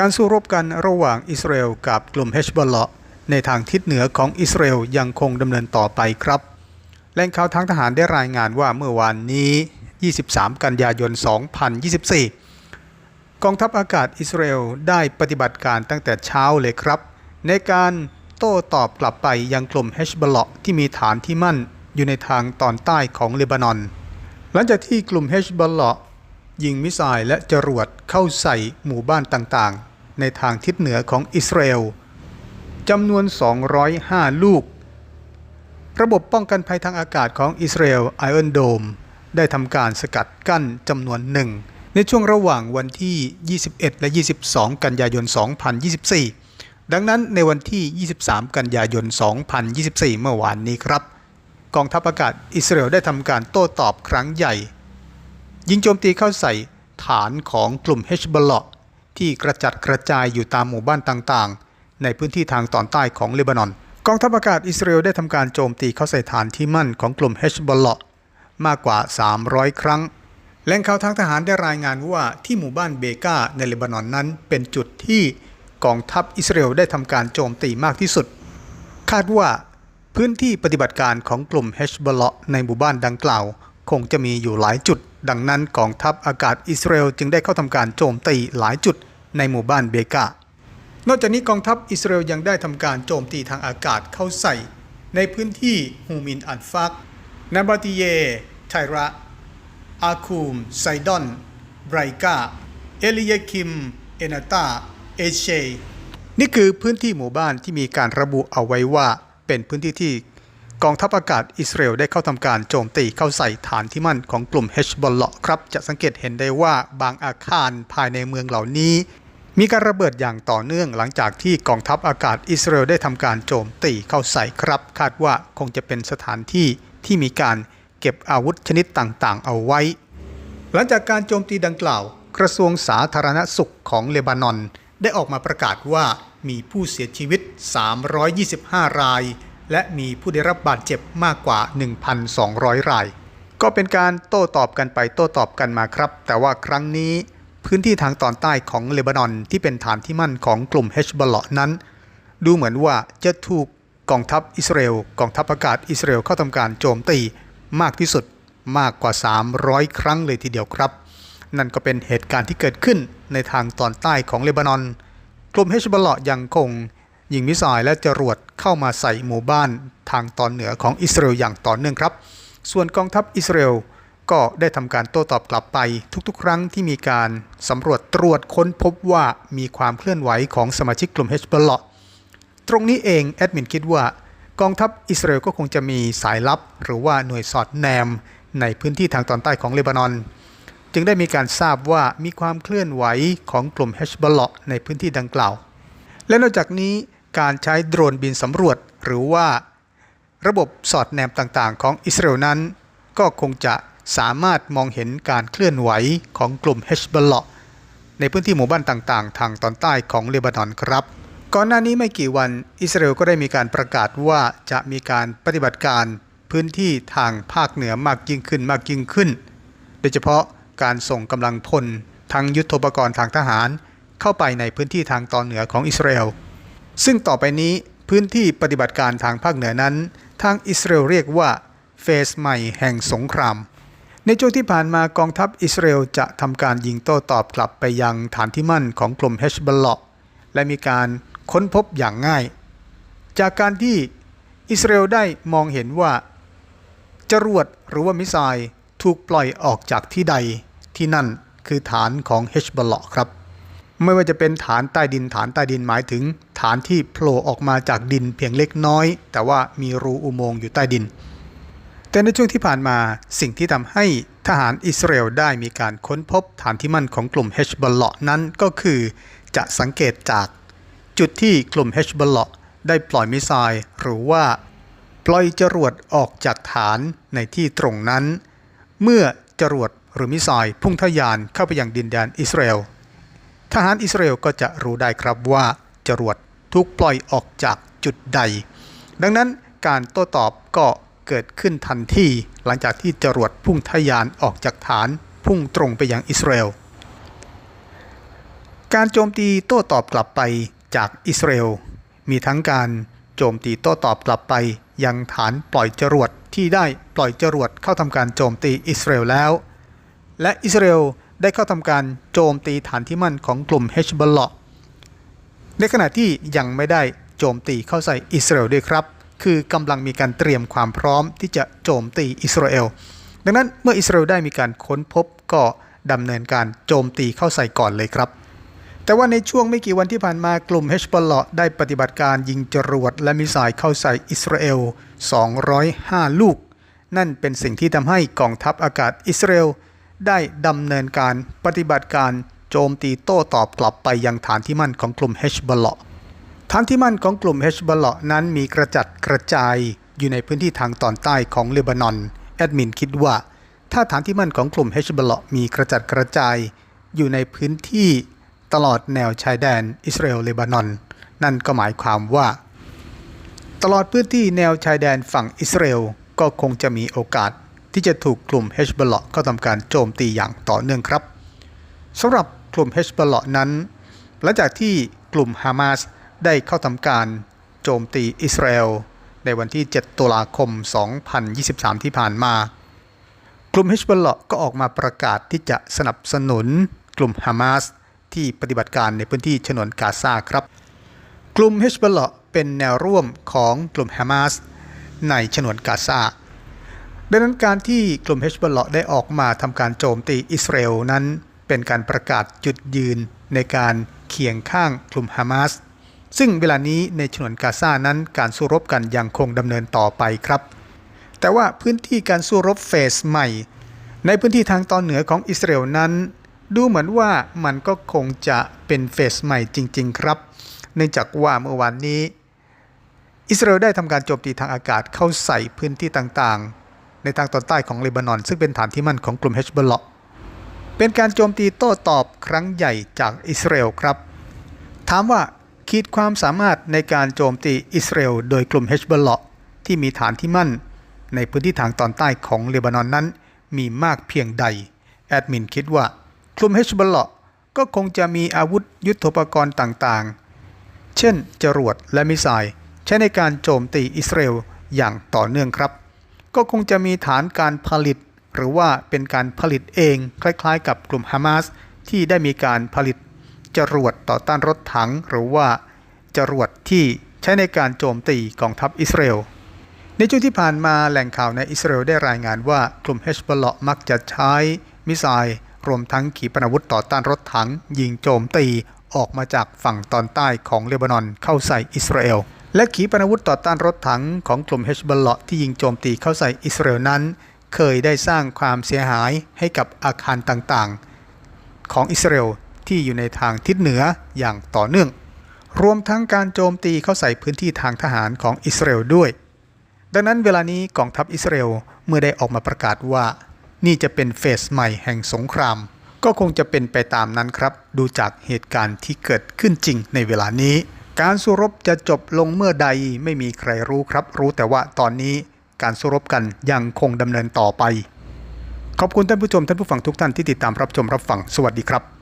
การสู้รบกันระหว่างอิสราเอลกับกลุ่มเฮชบอลเลาะในทางทิศเหนือของอิสราเอลยังคงดำเนินต่อไปครับแหล่งข่าวทางทหารได้รายงานว่าเมื่อวานนี้ 23 กันยายน 2024 กองทัพอากาศอิสราเอลได้ปฏิบัติการตั้งแต่เช้าเลยครับ ในการโต้ตอบกลับไปยังกลุ่มเฮชบอลเลาะที่มีฐานที่มั่นอยู่ในทางตอนใต้ของเลบานอน หลังจากที่กลุ่มเฮชบอลเลาะ ยิงมิสไซล์และจรวดเข้าใส่หมู่บ้านต่างๆ ในทางทิศเหนือของอิสราเอลจำนวน 205 ลูก ระบบป้องกันภัยทางอากาศของอิสราเอลไอออนโดมได้ทำการสกัดกั้นจำนวนหนึ่ง ในช่วงระหว่างวันที่ 21 และ 22 กันยายน 2024 ดังนั้นในวันที่ 23 กันยายน 2024 เมื่อวานนี้ครับ กองทัพอากาศอิสราเอลได้ทำการโต้ตอบครั้งใหญ่ ยิงโจมตีเข้าใส่ฐานของกลุ่มเฮชบอลลาะห์ที่กระจัดกระจายอยู่ตามหมู่บ้านต่างๆ ในพื้นที่ทางตอนใต้ของเลบานอน กองทัพอากาศอิสราเอลได้ทำการโจมตีเข้าใส่ฐานที่มั่นของกลุ่มเฮชบอลลาะห์มากกว่า 300 ครั้งแหล่งข่าวทางทหารได้รายงานว่าที่หมู่บ้านเบกาในเลบานอนนั้น เป็นจุดที่กองทัพอิสราเอลได้ทำการโจมตีมากที่สุด คาดว่าพื้นที่ปฏิบัติการของกลุ่มเฮชบอลลาะห์ในหมู่บ้านดังกล่าว คงจะมีอยู่หลายจุด ดังนั้นกองทัพอากาศอิสราเอลจึงได้เข้าทำการโจมตีหลายจุดในหมู่บ้านเบกานอกจากนี้กองทัพอิสราเอลยังได้ทำการโจมตีทางอากาศเข้าใส่ ในพื้นที่ฮูมินอันฟักนาบาติเย ไทระ อาคูม ไซดอน ไบรกา เอลิยาคิม เอนาตา เอเชนี่คือพื้นที่หมู่บ้านที่มีการระบุเอาไว้ว่า เป็นพื้นที่ที่ กองทัพอากาศอิสราเอลได้เข้าทำการโจมตีเข้าใส่ฐานที่มั่นของกลุ่มเฮชบอลเลาะครับ จะสังเกตเห็นได้ว่าบางอาคารภายในเมืองเหล่านี้ มีการระเบิดอย่างต่อเนื่องหลังจากที่กองทัพอากาศอิสราเอลได้ทำการโจมตีเข้าใส่ครับ คาดว่าคงจะเป็นสถานที่ที่มีการเก็บอาวุธชนิดต่างๆ เอาไว้ หลังจากการโจมตีดังกล่าว กระทรวงสาธารณสุขของเลบานอน ได้ออกมาประกาศว่ามีผู้เสียชีวิต 325 ราย และมีผู้ได้รับบาดเจ็บมากกว่า 1,200 ราย ก็เป็นการโต้ตอบกันไปโต้ตอบกันมาครับ แต่ว่าครั้งนี้พื้นที่ทางตอนใต้ของเลบานอนที่เป็นฐานที่มั่นของกลุ่มเฮชบอลเลาะห์นั้น ดูเหมือนว่าจะถูกกองทัพอิสราเอลกองทัพอากาศอิสราเอลเข้าทำการโจมตีมากที่สุดมากกว่า 300 ครั้งเลยทีเดียวครับ นั่นก็เป็นเหตุการณ์ที่เกิดขึ้นในทางตอนใต้ของเลบานอน กลุ่มเฮชบอลเลาะห์ยังคง ยิงมิสไซล์และจรวดเข้ามาใส่หมู่บ้านทางตอนเหนือของอิสราเอลอย่างต่อเนื่องครับ ส่วนกองทัพอิสราเอลก็ได้ทำการโต้ตอบกลับไปทุกๆ ครั้งที่มีการสำรวจตรวจค้นพบว่ามีความเคลื่อนไหวของสมาชิกกลุ่มเฮชบอลเลาะห์ตรงนี้เองแอดมินคิดว่ากองทัพอิสราเอลก็คงจะมีสายลับ หรือว่าหน่วยสอดแนม ในพื้นที่ทางตอนใต้ของเลบานอน จึงได้มีการทราบว่ามีความเคลื่อนไหวของกลุ่มเฮชบอลเลาะห์ในพื้นที่ดังกล่าว และนอกจากนี้ การใช้โดรนบินสำรวจ หรือว่า ระบบสอดแนมต่างๆ ของอิสราเอลนั้น ก็คงจะสามารถมองเห็นการเคลื่อนไหวของกลุ่มเฮชบอลเละในพื้นที่หมู่บ้านต่างๆ ทางตอนใต้ของเลบานอนครับ ก่อนหน้านี้ไม่กี่วันอิสราเอลก็ได้มีการประกาศว่าจะมีการปฏิบัติการพื้นที่ทางภาคเหนือมากยิ่งขึ้นมากยิ่งขึ้น โดยเฉพาะการส่งกำลังพลทั้งยุทโธปกรณ์ทางทหาร เข้าไปในพื้นที่ทางตอนเหนือของอิสราเอล ซึ่งต่อไปนี้พื้นที่ปฏิบัติการทางภาคเหนือนั้น ทางอิสราเอลเรียกว่าเฟสใหม่แห่งสงคราม ในช่วงที่ผ่านมากองทัพอิสราเอลจะทำการยิงโต้ตอบกลับไปยังฐานที่มั่นของกลุ่มเฮชบอลเลาะห์และมีการค้นพบอย่างง่าย จากการที่อิสราเอลได้มองเห็นว่า จรวดหรือว่ามิสไซล์ถูกปล่อยออกจากที่ใดที่นั่นคือฐานของเฮชบอลเลาะห์ครับ ไม่ว่าจะเป็นฐานใต้ดินฐานใต้ดินหมายถึง ฐานที่โผล่ออกมาจากดินเพียงเล็กน้อย แต่ว่ามีรูอุโมงค์อยู่ใต้ดิน แต่ในช่วงที่ผ่านมาสิ่งที่ทำให้ทหารอิสราเอลได้มีการค้นพบฐานที่มั่นของกลุ่มเฮชบอลเลาะนั้นก็คือ จะสังเกตจาก จุดที่กลุ่มเฮชบอลเลาะได้ปล่อยมิสไซล์หรือว่า ปล่อยจรวดออกจากฐานในที่ตรงนั้น เมื่อจรวดหรือมิสไซล์พุ่งทะยานเข้าไปยังดินแดนอิสราเอล ทหารอิสราเอลก็จะรู้ได้ครับว่าจรวดถูกปล่อยออกจากจุดใด ดังนั้นการโต้ตอบก็เกิดขึ้นทันทีหลังจากที่จรวดพุ่งทะยานออกจากฐานพุ่งตรงไปยังอิสราเอล การโจมตีโต้ตอบกลับไปจากอิสราเอลมีทั้งการโจมตีโต้ตอบกลับไป ยังฐานปล่อยจรวดที่ได้ปล่อยจรวดเข้าทำการโจมตีอิสราเอลแล้ว และอิสราเอล ได้เข้าทำการโจมตีฐานที่มั่นของกลุ่มเฮชบอลลาะในขณะที่ยังไม่ได้โจมตีเข้าใส่อิสราเอลด้วยครับ คือกำลังมีการเตรียมความพร้อมที่จะโจมตีอิสราเอล ดังนั้นเมื่ออิสราเอลได้มีการค้นพบก็ดำเนินการโจมตีเข้าใส่ก่อนเลยครับ แต่ว่าในช่วงไม่กี่วันที่ผ่านมากลุ่มเฮชบอลลาะได้ปฏิบัติการยิงจรวดและมิสไซล์เข้าใส่อิสราเอล 205 ลูก นั่นเป็นสิ่งที่ทำให้กองทัพอากาศอิสราเอล ได้ดำเนินการปฏิบัติการโจมตีโต้ตอบกลับไปยังฐานที่มั่นของกลุ่มเฮชบอลเลาะฐานที่มั่นของกลุ่มเฮชบอลเลาะนั้นมีกระจัดกระจายอยู่ในพื้นที่ทางตอนใต้ของเลบานอนแอดมินคิดว่า ถ้าฐานที่มั่นของกลุ่มเฮชบอลเลาะมีกระจัดกระจาย อยู่ในพื้นที่ตลอดแนวชายแดนอิสราเอลเลบานอน นั่นก็หมายความว่า ตลอดพื้นที่แนวชายแดนฝั่งอิสราเอลก็คงจะมีโอกาส ที่จะถูกกลุ่มเฮชบอลเลาะเข้าทำการโจมตีอย่างต่อเนื่องครับสำหรับกลุ่มเฮชบอลเลาะนั้น หลังจากที่กลุ่มฮามาสได้เข้าทำการโจมตีอิสราเอลในวันที่ 7 ตุลาคม 2023 ที่ผ่านมา กลุ่มเฮชบอลเลาะก็ออกมาประกาศที่จะสนับสนุนกลุ่มฮามาสที่ปฏิบัติการในพื้นที่ฉนวนกาซาครับ กลุ่มเฮชบอลเลาะเป็นแนวร่วมของกลุ่มฮามาสในฉนวนกาซา ดังนั้นการที่กลุ่มเฮชบอลเลาะได้ออกมาทำการโจมตีอิสราเอลนั้น เป็นการประกาศจุดยืนในการเคียงข้างกลุ่มฮามาสซึ่งเวลานี้ในฉนวนกาซานั้นการสู้รบกันยังคงดำเนินต่อไปครับ แต่ว่าพื้นที่การสู้รบเฟสใหม่ ในพื้นที่ทางตอนเหนือของอิสราเอลนั้น ดูเหมือนว่ามันก็คงจะเป็นเฟสใหม่จริง ๆ ครับ เนื่องจากว่าเมื่อวานนี้ อิสราเอลได้ทำการโจมตีทางอากาศเข้าใส่พื้นที่ต่างๆ ในทางตอนใต้ของเลบานอน ซึ่งเป็นฐานที่มั่นของกลุ่มเฮชบอลเลาะเป็นการโจมตีโต้ตอบครั้งใหญ่จากอิสราเอลครับ ถามว่าขีดความสามารถในการโจมตีอิสราเอลโดยกลุ่มเฮชบอลเลาะที่มีฐานที่มั่น ในพื้นที่ทางตอนใต้ของเลบานอนนั้น มีมากเพียงใด แอดมินคิดว่ากลุ่มเฮชบอลเลาะก็คงจะมีอาวุธยุทโธปกรณ์ต่างๆ เช่น จรวดและมิสไซล์ใช้ในการโจมตีอิสราเอลอย่างต่อเนื่องครับ ก็คงจะมีฐานการผลิต หรือว่าเป็นการผลิตเอง คล้ายๆ กับกลุ่มฮามาสที่ได้มีการผลิตจรวดต่อต้านรถถัง หรือว่าจรวดที่ใช้ในการโจมตีกองทัพอิสราเอลในช่วงที่ผ่านมาแหล่งข่าวในอิสราเอลได้รายงานว่ากลุ่มเฮชบอลเลาะมักจะใช้มิสไซล์รวมทั้งขีปนาวุธต่อต้านรถถัง ยิงโจมตีออกมาจากฝั่งตอนใต้ของเลบานอนเข้าใส่อิสราเอล และขีปนาวุธต่อต้านรถถังของกลุ่มเฮชบอลเลาะที่ยิงโจมตีเข้าใส่อิสราเอลนั้น เคยได้สร้างความเสียหายให้กับอาคารต่างๆ ของอิสราเอลที่อยู่ในทางทิศเหนืออย่างต่อเนื่อง รวมทั้งการโจมตีเข้าใส่พื้นที่ทางทหารของอิสราเอลด้วย ดังนั้นเวลานี้กองทัพอิสราเอลเมื่อได้ออกมาประกาศว่า นี่จะเป็นเฟสใหม่แห่งสงคราม ก็คงจะเป็นไปตามนั้นครับ ดูจากเหตุการณ์ที่เกิดขึ้นจริงในเวลานี้ การสู้รบจะจบลงเมื่อใดไม่มีใครรู้ครับ รู้แต่ว่าตอนนี้การสู้รบกันยังคงดำเนินต่อไป ขอบคุณท่านผู้ชมท่านผู้ฟังทุกท่านที่ติดตามรับชมรับฟังสวัสดีครับ